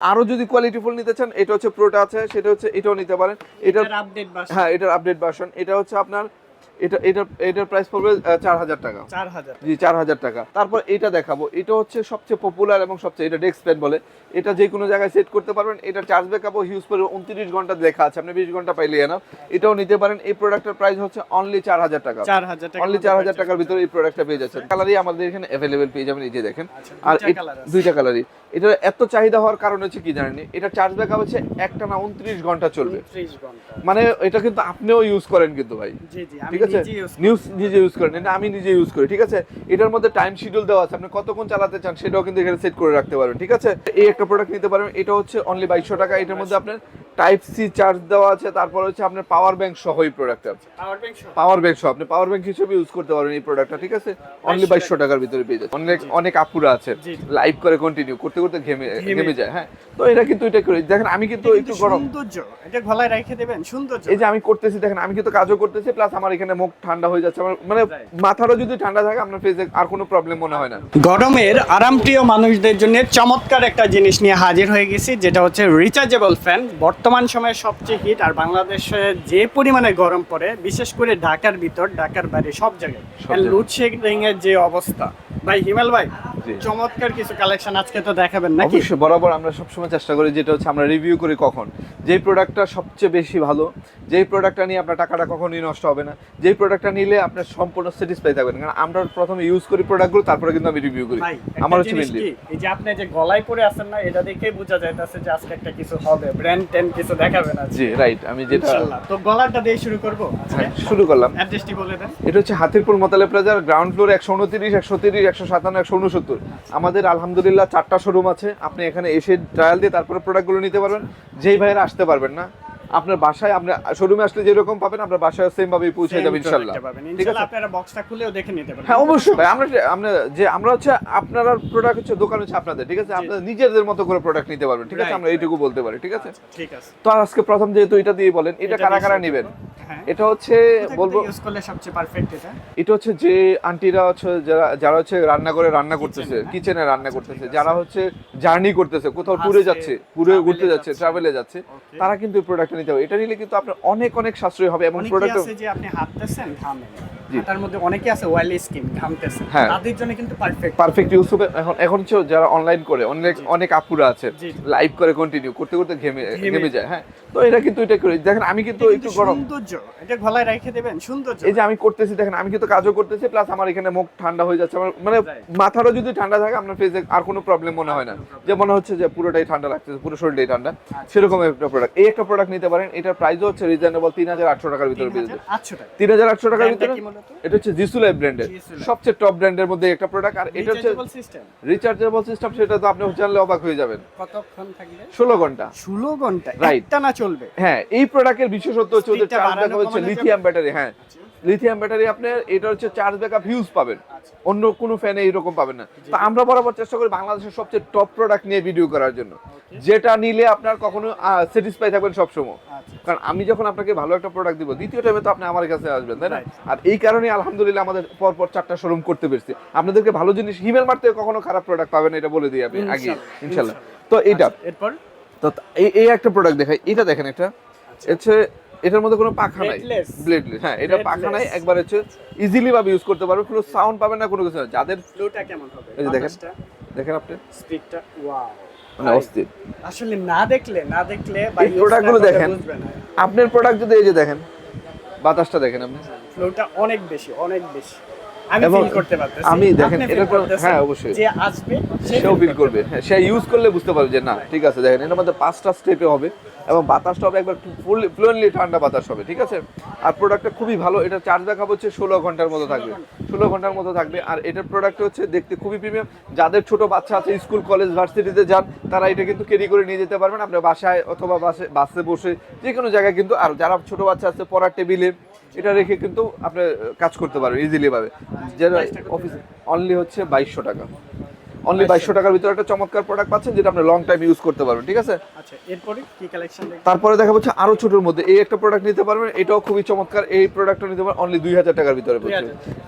আরও যদি quality full নিতে চান এটা হচ্ছে প্রোটা আছে সেটা হচ্ছে এটাও নিতে পারেন। এটা এটার আপডেট হ্যাঁ এটার আপডেট ভার্সন এটা হচ্ছে আপনার এটা এটা এটার প্রাইস পড়বে চার হাজার টাকা। চার হাজার জি চার হাজার টাকা। তারপর এটা দেখাবো। এটা হচ্ছে সবচেয়ে পপুলার এবং সবচেয়ে এটা ডেস্ক প্যাড বলে। এটা যে কোনো জায়গায় সেট করতে পারবেন। এটা চার্জ ব্যাকআপও হিউজ করে উনত্রিশ ঘণ্টা লেখা আছে। আপনি বিশ ঘণ্টা পাইলে না এটাও নিতে পারেন। এই প্রোডাক্টের প্রাইস হচ্ছে অনলি চার হাজার টাকা। চার হাজার টাকা অনলি চার হাজার টাকার ভিতরে এই প্রোডাক্টটা পেয়ে যাচ্ছেন। কালারই আমাদের এখানে অ্যাভেলেবেল পেয়ে যাবেন। এই যে দেখেন। আচ্ছা, আর দুইটা কালারই এটা এত চাহিদা হওয়ার কারণ হচ্ছে কি জানেন এটা চার্জ ব্যাকআপ হচ্ছে একটা না উনত্রিশ ঘণ্টা চলবে। মানে এটা কিন্তু আপনিও ইউজ করেন কিন্তু ভাই। ঠিক আছে? ইউজ নিউজ নিজে ইউজ করেন এটা আমি নিজে ইউজ করি ঠিক আছে? এটার মধ্যে টাইম শিডিউল দেওয়া আছে আপনি কতক্ষণ চালাতে চান সেটাও কিন্তু এখানে সেট করে রাখতে পারবেন ঠিক আছে? এই একটা প্রোডাক্ট নিতে পারবেন এটা হচ্ছে অনলি বাইশশো টাকা এটার মধ্যে আপনার টাইপ সি চার্জ দেওয়া আছে তারপর হচ্ছে আপনার পাওয়ার ব্যাংক সহ এই ব্যাংক সহ? পাওয়ার ব্যাংক সহ আপনি পাওয়ার ব্যাংক হিসেবে ইউজ করতে পারবেন এই প্রোডাক্টটা ঠিক আছে? অনলি বাইশশো টাকার ভিতরে পেয়ে যাচ্ছে অনেক অনেক আপুরা আছে। লাইভ করে কন্টিনিউ করতে করতে ঘেমে ঘেমে যায়। হ্যাঁ? তো এটা কিন্তু এটা করে দেখেন আমি কিন্তু একটু গরম। সৌন্দর্য। এটা গলায় রেখে দেবেন সৌন্দর্য। এই যে আমি করতেছি দেখেন আমি কিন্তু কাজও করতেছি প্লাস আমার এখানে মুখ ঠান্ডা হয়ে যাচ্ছে। আমার মানে. মাথারও যদি ঠান্ডা থাকে আপনার ফেসে আর কোনো প্রবলেম মনে হয় না। গরমের আরামপ্রিয় মানুষদের জন্য চমৎকার একটা জিনিস নিয়ে হাজির হয়ে গেছি যেটা হচ্ছে রিচার্জেবল ফ্যান বর্তমান সময়ে সবচেয়ে হিট আর বাংলাদেশে যে পরিমাণে গরম পড়ে বিশেষ করে ঢাকার ভিতর ঢাকার বাইরে সব জায়গায়। লোডশেডিং এর যে অবস্থা। ভাই হিমাল ভাই। চমৎকার কিছু কালেকশন আজকে তো দেখাবেন নাকি? অবশ্যই বরাবর আমরা সবসময় চেষ্টা করি যেটা হচ্ছে আমরা রিভিউ করি কখন। যেই প্রোডাক্টটা সবচেয়ে বেশি ভালো যেই প্রোডাক্টটা নিয়ে আপনার টাকাটা কখনোই নষ্ট হবে না। যেই প্রোডাক্টটা নিলে আপনার সম্পূর্ণ স্যাটিসফাই থাকবেন কারণ আমরা প্রথমে ইউজ করি প্রোডাক্টগুলো তারপরে কিন্তু আমি রিভিউ করি। আমার হচ্ছে মেনলি এই যে আপনি যে গলায় পরে আছেন না এটা দেখেই বোঝা যাইতেছে যে আজকে একটা কিছু হবে। ব্র্যান্ড টেন কিছু দেখাবেন জি রাইট আমি যেটা তো গলাটা দিয়ে শুরু করব? হ্যাঁ, শুরু করলাম। অ্যাড্রেসটি বলে দেন। এটা হচ্ছে হাতিরপুর মোতালে প্লাজার গ্রাউন্ড ফ্লোর একশো উনত্রিশ একশো তিরিশ একশো সাতান্ন একশো উনসত্তর। আমাদের আলহামদুলিল্লাহ চারটা শোরুম আছে। আপনি এখানে এসে ট্রায়াল দিয়ে তারপরে প্রোডাক্টগুলো নিতে পারবেন। যেই ভাইয়েরা আসতে পারবেন না আপনার বাসায় আপনার শোরুমে আসলে যেরকম পাবেন আপনার বাসায় সেম ভাবে পৌঁছে যাবে করে ইনশাল্লাহ ঠিক আছে? আপনারা বক্সটা খুলেও দেখে নিতে পারবেন। হ্যাঁ অবশ্যই ভাই আমরা আমরা যে আমরা হচ্ছে আপনারা প্রোডাক্ট হচ্ছে দোকান হচ্ছে আপনাদের ঠিক আছে? আপনারা নিজেদের মতো করে প্রোডাক্ট নিতে পারবেন ঠিক আছে? আমরা এইটুকু বলতে পারি ঠিক আছে? ঠিক আছে। তো আজকে প্রথম যেহেতু এটা দিয়ে বলেন এটা কারা কারা নেবেন? হ্যাঁ। এটা হচ্ছে বলব ইউজ করলে সবচেয়ে পারফেক্ট এটা? এটা হচ্ছে যে আন্টিরা হচ্ছে যারা যারা হচ্ছে রান্না করে রান্না করতেছে কিচেনে রান্না করতেছে যারা হচ্ছে জার্নি করতেছে কোথাও ট্যুরে যাচ্ছে ট্যুরে ঘুরতে যাচ্ছে। ট্রাভেলে যাচ্ছে তারা কিন্তু এই প্রোডাক্টটা নিতে হবে এটা নিলে কিন্তু আপনার অনেক অনেক সাশ্রয় হবে এবং প্রোডাক্ট আছে যে আপনি হাঁটতেছেন দেন জি। তার মধ্যে অনেকে আছে স্কিন ঘামতেছে। হ্যাঁ। তাদের জন্য কিন্তু পারফেক্ট পারফেক্ট ইউজ হবে। এখন এখন যারা অনলাইন করে অনেক অনেক আপুরা আছে লাইভ করে কন্টিনিউ করতে করতে ঘেমে ঘেমে যায়। হ্যাঁ তো এটা কিন্তু এটা করে দেখেন আমি কিন্তু একটু গরম। সৌন্দর্য। এটা গলায় রেখে দেবেন সৌন্দর্য। এই যে আমি করতেছি দেখেন আমি কিন্তু কাজও করতেছি প্লাস আমার এখানে মুখ ঠান্ডা হয়ে যাচ্ছে। আমার মানে. মাথারও যদি ঠান্ডা থাকে আপনার ফেসে আর কোনো প্রবলেম মনে হয় না। যে মনে হচ্ছে যে পুরোটাই ঠান্ডা লাগতেছে পুরো শরীরটাই ঠান্ডা। সেরকম একটা প্রোডাক্ট এই একটা প্রোডাক্ট নিতে পারেন এটার প্রাইসও হচ্ছে রিজনেবল তিন হাজার আটশো টাকার ভিতরে পেয়ে যাবে টাকা। তিন হাজার আটশো টাকার ভিতরে? এটা হচ্ছে জিসুলাই ব্র্যান্ডের। সবচেয়ে টপ ব্র্যান্ডের মধ্যে একটা প্রোডাক্ট আর এটা হচ্ছে রিচার্জেবল সিস্টেম সেটা তো আপনি জানলে অবাক হয়ে যাবেন। কতক্ষণ থাকবে? ষোলো ঘণ্টা। ষোলো ঘণ্টা রাইট না চলবে? হ্যাঁ এই প্রোডাক্টের বিশেষত্ব হচ্ছে ওদের Speed চার্জ হচ্ছে লিথিয়াম ব্যাটারি হ্যাঁ। লিথিয়াম ব্যাটারি আপনার এটা হচ্ছে চার্জ ব্যাকআপ হিউজ পাবেন। অন্য কোনো ফ্যানে এইরকম পাবেন না। তো আমরা বরাবর চেষ্টা করি বাংলাদেশের সবচেয়ে টপ প্রোডাক্ট নিয়ে ভিডিও করার জন্য। যেটা নিলে আপনার কখনো স্যাটিসফাই থাকবেন সবসময়। আচ্ছা। কারণ আমি যখন আপনাকে ভালো একটা প্রোডাক্ট দিব দ্বিতীয় টাইমে তো আপনি আমার কাছে আসবেন তাই না? আর এই কারণে আলহামদুলিল্লাহ আমাদের পর পর চারটা শোরুম করতে পেরেছি। আপনাদেরকে ভালো জিনিস হিমেল মারতে কখনো খারাপ প্রোডাক্ট পাবেন এটা বলে দিই আমি আগে। ইনশাল্লাহ, তো আচ্ছা, এরপর? তো এই এই একটা প্রোডাক্ট দেখাই। এটা দেখেন এটা হচ্ছে এটার মধ্যে কোনো পাখা নাই। ব্লেডলেস হ্যাঁ এটা পাখা নাই একবার হচ্ছে ইজিলি ভাবে ইউজ করতে পারবে কোনো সাউন্ড পাবে না কোনো কিছু না। যাদের ফ্লোটা কেমন হবে? এই যে দেখেন। দেখেন আপনি। স্পিডটা ওয়াও মানে অস্থির। আসলে না দেখলে না দেখলে এই প্রোডাক্টগুলো গুলো দেখেন। আপনার প্রোডাক্ট যদি এই যে দেখেন বাতাসটা দেখেন আপনি। ফ্লোটা অনেক বেশি অনেক বেশি। এবং ফিল আমি দেখেন, এটা তো- হ্যাঁ, অবশ্যই। যে আসবে সেও ফিল করবে। হ্যাঁ সে ইউজ করলে বুঝতে পারবে যে না ঠিক আছে দেখেন এটার মধ্যে পাঁচটা স্টেপে হবে এবং বাতাসটা হবে একবার ফ্লুয়েন্টলি ঠান্ডা বাতাস হবে ঠিক আছে? আর প্রোডাক্টটা খুবই ভালো এটা চার্জ ব্যাকআপ হচ্ছে ষোলো ঘণ্টার মতো থাকবে। ষোলো ঘণ্টার মতো থাকবে আর এটার প্রোডাক্ট হচ্ছে দেখতে খুবই প্রিমিয়াম যাদের ছোট বাচ্চা আছে স্কুল কলেজ ভার্সিটিতে যান তারা এটা কিন্তু ক্যারি করে নিয়ে যেতে পারবেন। আপনার বাসায় অথবা বাসে বাসে বসে যে কোনো জায়গায় কিন্তু আর যারা ছোট বাচ্চা আছে পড়ার টেবিলে এটা রেখে কিন্তু আপনি কাজ করতে পারবেন ইজিলি ভাবে। Price-টা অফিসে অনলি হচ্ছে বাইশশো টাকা। অনলি বাইশশো টাকার ভিতরে একটা চমৎকার প্রোডাক্ট পাচ্ছেন যেটা আপনি লং টাইম ইউজ করতে পারবেন ঠিক আছে? আচ্ছা এরপরে কি কালেকশন তারপরে দেখা যাচ্ছে আরও ছোটোর মধ্যে এই একটা প্রোডাক্ট নিতে পারবেন এটাও খুবই চমৎকার এই প্রোডাক্টটা নিতে পারবেন অনলি দুই হাজার টাকার ভিতরে পড়ছে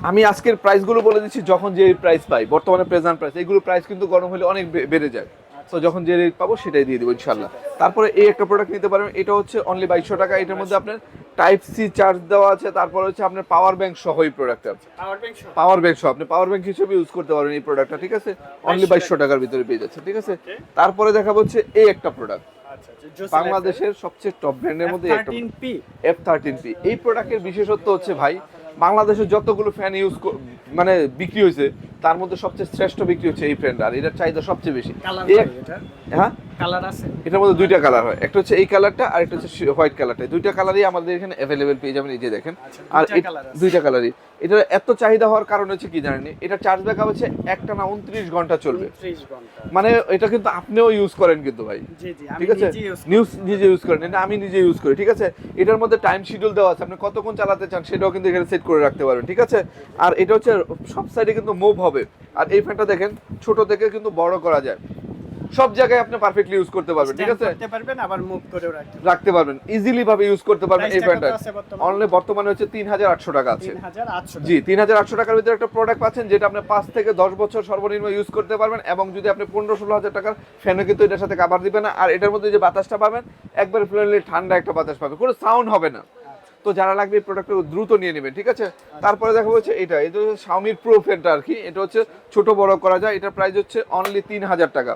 আমি আজকের প্রাইসগুলো বলে দিচ্ছি যখন যে প্রাইস পাই বর্তমানে প্রেজেন্ট প্রাইস এগুলো প্রাইস কিন্তু গরম হলে অনেক বেড়ে যায়। তো যখন যে রেট পাবো সেটাই দিয়ে দেবো ইনশাল্লাহ তারপরে এই একটা প্রোডাক্ট নিতে পারবেন এটা হচ্ছে অনলি বাইশশো টাকা এটার মধ্যে আপনার টাইপ সি চার্জ দেওয়া আছে তারপর হচ্ছে আপনার পাওয়ার ব্যাংক সহ এই ব্যাংক সহ? পাওয়ার ব্যাংক সহ আপনি পাওয়ার ব্যাংক হিসেবে ইউজ করতে পারেন এই প্রোডাক্টটা ঠিক আছে? অনলি বাইশশো টাকার ভিতরে পেয়ে যাচ্ছে ঠিক আছে? তারপরে দেখা হচ্ছে এই একটা প্রোডাক্ট আচ্ছা আচ্ছা বাংলাদেশের সবচেয়ে টপ ব্র্যান্ডের মধ্যে এফ থার্টিন পি এই প্রোডাক্টের বিশেষত্ব হচ্ছে ভাই বাংলাদেশে যতগুলো ফ্যান ইউজ মানে বিক্রি হয়েছে তার মধ্যে সবচেয়ে শ্রেষ্ঠ বিক্রি হচ্ছে এই ফ্যানটা আর এটার চাহিদা সবচেয়ে বেশি। হ্যাঁ? কালার আছে? এটার মধ্যে দুইটা কালার হয় একটা হচ্ছে এই কালারটা আর একটা হচ্ছে হোয়াইট কালারটা দুইটা কালারই আমাদের এখানে অ্যাভেলেবেল পেয়ে যাবেন এই যে দেখেন। আচ্ছা, আর। দুইটা কালারই এটা এত চাহিদা হওয়ার কারণ হচ্ছে কি জানেন? এটা চার্জ ব্যাকআপ হচ্ছে একটা না উনত্রিশ ঘণ্টা চলবে। মানে এটা কিন্তু আপনিও ইউজ করেন কিন্তু ভাই। ঠিক আছে? নিউজ নিজে ইউজ করেন এটা আমি নিজে ইউজ করি ঠিক আছে? এটার মধ্যে টাইম শিডিউল দেওয়া আছে আপনি কতক্ষণ চালাতে চান সেটাও কিন্তু এখানে সেট করে রাখতে পারবেন ঠিক আছে? আর এটা হচ্ছে সব সাইডে কিন্তু মুভ হবে। আর এই ফ্যানটা দেখেন ছোট থেকে কিন্তু বড় করা যায়। সব জায়গায় আপনি পারফেক্টলি ইউজ করতে পারবেন ঠিক আছে? করতে পারবেন আবার মুভ করেও রাখতে রাখতে পারবেন ইজিলি ভাবে ইউজ করতে পারবেন এই Price টা কত ফ্যানটা আছে বর্তমানে? অনলি বর্তমানে হচ্ছে তিন হাজার আটশো টাকা আছে। 3800 জি তিন হাজার আটশো টাকার ভিতরে একটা প্রোডাক্ট পাচ্ছেন যেটা আপনি পাঁচ থেকে দশ বছর সর্বনিম্ন ইউজ করতে পারবেন এবং যদি আপনি পনেরো ষোলো হাজার টাকার ফ্যানও কিন্তু এটার সাথে কাভার দিবে না। আর এটার মধ্যে যে বাতাসটা পাবেন একবার ফ্লোরলি ঠান্ডা একটা বাতাস পাবে কোনো সাউন্ড হবে না। তো যারা লাগবে এই প্রোডাক্টটা দ্রুত নিয়ে নেবেন ঠিক আছে? তারপরে দেখা হচ্ছে এটা এটা হচ্ছে শাওমির প্রো ফ্যানটা আর কি এটা হচ্ছে ছোট বড় করা যায় এটার প্রাইস হচ্ছে অনলি তিন হাজার টাকা।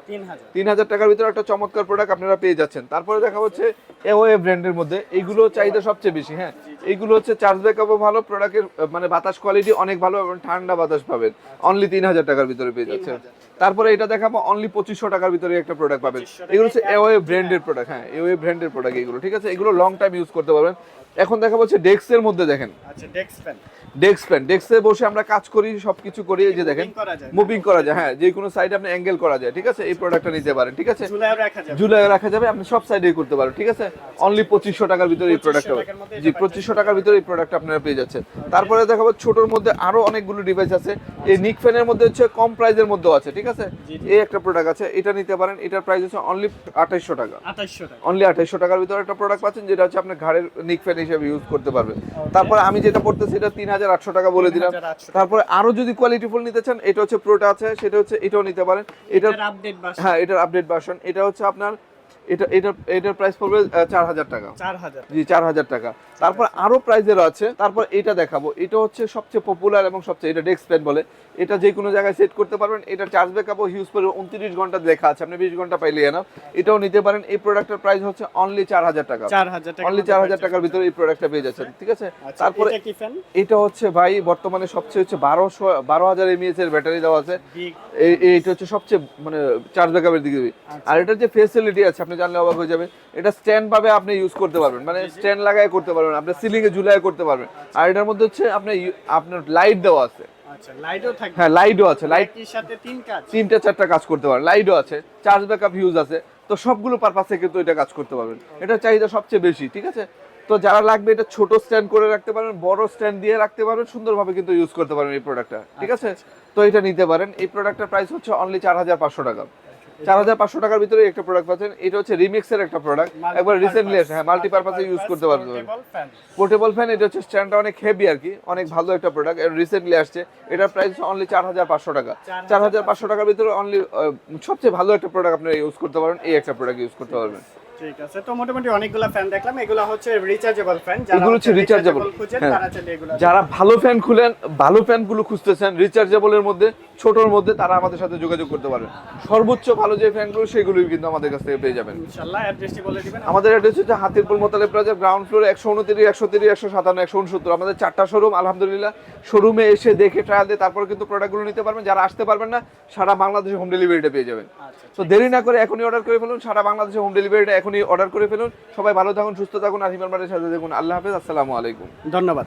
তিন হাজার টাকার ভিতরে একটা চমৎকার প্রোডাক্ট আপনারা পেয়ে যাচ্ছেন। তারপরে দেখা হচ্ছে এওয়ে ব্র্যান্ডের মধ্যে এইগুলো চাহিদা সবচেয়ে বেশি হ্যাঁ? এইগুলো হচ্ছে চার্জ ব্যাকআপও ভালো প্রোডাক্টের মানে বাতাস কোয়ালিটি অনেক ভালো এবং ঠান্ডা বাতাস পাবেন। অনলি তিন হাজার টাকার ভিতরে পেয়ে যাচ্ছেন। তারপরে এটা দেখাবো অনলি পঁচিশশো টাকার ভিতরে একটা প্রোডাক্ট পাবেন। 2500 এগুলো হচ্ছে এওয়ে ব্র্যান্ডের প্রোডাক্ট হ্যাঁ এওয়ে ব্র্যান্ডের প্রোডাক্ট এগুলো ঠিক আছে? এগুলো লং টাইম ইউজ করতে পারবেন। এখন দেখা হচ্ছে ডেস্কের মধ্যে দেখেন। আচ্ছা ডেস্ক ফ্যান। ডেস্ক ফ্যান ডেস্কে বসে আমরা কাজ করি সবকিছু করি এই যে দেখেন। মুভিং করা যায় হ্যাঁ যে কোনো সাইডে আপনি অ্যাঙ্গেল করা যায় ঠিক আছে? এই প্রোডাক্টটা নিতে পারেন ঠিক আছে? ঝুলায় রাখা যাবে। জুলাই রাখা যাবে আপনি সব সাইডে করতে পারেন ঠিক আছে? অনলি পঁচিশশো টাকার ভিতরে এই 2500 প্রোডাক্টটা জি পঁচিশশো টাকার ভিতরে এই প্রোডাক্ট আপনারা পেয়ে যাচ্ছেন। তারপরে দেখাবো ছোটোর মধ্যে আরও অনেকগুলো ডিভাইস আছে। এই নিক ফ্যানের মধ্যে হচ্ছে কম প্রাইজের মধ্যেও আছে ঠিক আছে। এই একটা প্রোডাক্ট আছে এটা নিতে পারেন এটার প্রাইস হচ্ছে অনলি আঠাইশশো টাকা। 2800 টাকা। অনলি আঠাইশশো টাকার ভিতরে একটা প্রোডাক্ট পাচ্ছেন যেটা হচ্ছে আপনার ঘাড়ের নিক ফ্যান হিসেবে ইউজ করতে পারবে। তারপরে আমি যেটা পড়তেছি এটা তিন হাজার আটশো টাকা বলে দিলাম। 3800 তারপরে আরও যদি কোয়ালিটি ফুল নিতে চান এটা হচ্ছে প্রোটা আছে সেটা হচ্ছে এটাও নিতে পারেন। এটার আপডেট হ্যাঁ এটার আপডেট ভার্সন এটা হচ্ছে আপনার এটা এটার এটার প্রাইস পড়বে চার হাজার টাকা। জি চার হাজার টাকা। তারপর আরও প্রাইজের আছে। তারপর এটা দেখাবো। এটা হচ্ছে সবচেয়ে পপুলার এবং সবচেয়ে এটা ডেস্ক বলে। এটা যে কোনো জায়গায় সেট করতে পারবেন। এটা চার্জ ব্যাকআপও হিউজ করে উনত্রিশ ঘণ্টা লেখা আছে। আপনি বিশ ঘণ্টা পাইলে না এটাও নিতে পারেন। এই প্রোডাক্টের প্রাইস হচ্ছে অনলি চার হাজার টাকা অনলি চার হাজার টাকার ভিতরে এই প্রোডাক্টটা পেয়ে যাচ্ছেন। ঠিক আছে? তারপরে তারপরে এটা এটা হচ্ছে ভাই বর্তমানে সবচেয়ে হচ্ছে বারোশো বারো হাজার এমএএচ এর ব্যাটারি দেওয়া আছে। এইটা হচ্ছে সবচেয়ে মানে চার্জ ব্যাকআপের দিকে। আর এটার যে ফেসিলিটি আছে আপনি জানলে অবাক হয়ে যাবে এটা স্ট্যান্ড ভাবে আপনি ইউজ করতে পারবেন। মানে স্ট্যান্ড লাগায় করতে পারবেন। আপনি সিলিং এ ঝুলায় করতে পারবেন। আর এটার মধ্যে হচ্ছে আপনার ইউ- আপনার লাইট দেওয়া আছে। আচ্ছা হ্যাঁ লাইটও আছে। লাইট একই সাথে তিন কাজ তিনটা চারটা কাজ করতে পারেন লাইটও আছে। চার্জ ব্যাকআপ ইউজ আছে। তো সবগুলো পারপাসে কিন্তু এটা কাজ করতে পারবেন। এটা চাহিদা সবচেয়ে বেশি ঠিক আছে? তো যারা লাগবে এটা ছোট স্ট্যান্ড করে রাখতে পারেন বড় স্ট্যান্ড দিয়ে রাখতে পারবেন সুন্দরভাবে কিন্তু ইউজ করতে পারবেন এই প্রোডাক্টটা ঠিক আছে? তো এটা নিতে পারেন। এই প্রোডাক্টের প্রাইস হচ্ছে অনলি চার হাজার পাঁচশো টাকা। চার হাজার পাঁচশো টাকার ভিতরে একটা প্রোডাক্ট পাচ্ছেন। এটা হচ্ছে রিমিক্সের একটা প্রোডাক্ট একবার রিসেন্টলি আসে হ্যাঁ মাল্টিপারপাসে ইউজ করতে পারবেন। পোর্টেবল ফ্যান এটা হচ্ছে স্ট্যান্ডটা অনেক হেভি আর কি অনেক ভালো একটা প্রোডাক্ট রিসেন্টলি আসছে। এটার প্রাইস অনলি চার হাজার পাঁচশো টাকা। চার হাজার পাঁচশো টাকার ভিতরে অনলি সবচেয়ে ভালো একটা প্রোডাক্ট আপনারা ইউজ করতে পারেন এই একটা প্রোডাক্ট ইউজ করতে পারবেন। ঠিক আছে তো মোটামুটি অনেকগুলো ফ্যান দেখলাম। এগুলো হচ্ছে রিচার্জেবল ফ্যান এগুলো হচ্ছে খুঁজেন হ্যাঁ। তারা চাইলে এগুলো যারা ভালো ফ্যান খুলেন ভালো খুঁজতেছেন রিচার্জেবলের মধ্যে ছোটর মধ্যে তারা আমাদের সাথে যোগাযোগ করতে পারবেন। সর্বোচ্চ ভালো যে ফ্যানগুলো কিন্তু আমাদের কাছ থেকে পেয়ে যাবেন। ইনশাআল্লাহ অ্যাড্রেসটি বলে দিবেন। আমাদের অ্যাড্রেস হচ্ছে Hatirpool Motaleb plaza ground floor একশো উনত্রিশ একশো তিরিশ একশো সাতান্ন একশো উনসত্তর। আমাদের চারটা শোরুম আলহামদুলিল্লাহ। শোরুমে এসে দেখে ট্রায়াল দিয়ে তারপরে কিন্তু প্রোডাক্টগুলো নিতে পারবেন। যারা আসতে পারবেন না সারা বাংলাদেশে হোম ডেলিভারিটা পেয়ে যাবেন। আচ্ছা তো দেরি না করে এখনই অর্ডার করে ফেলুন সারা বাংলাদেশে হোম ডেলিভারিটা এখনই অর্ডার করে ফেলুন। সবাই ভালো থাকুন, সুস্থ থাকুন, আর হিমাল মারের সাথে দেখুন। আল্লাহ হাফেজ, আসসালামু আলাইকুম। ধন্যবাদ।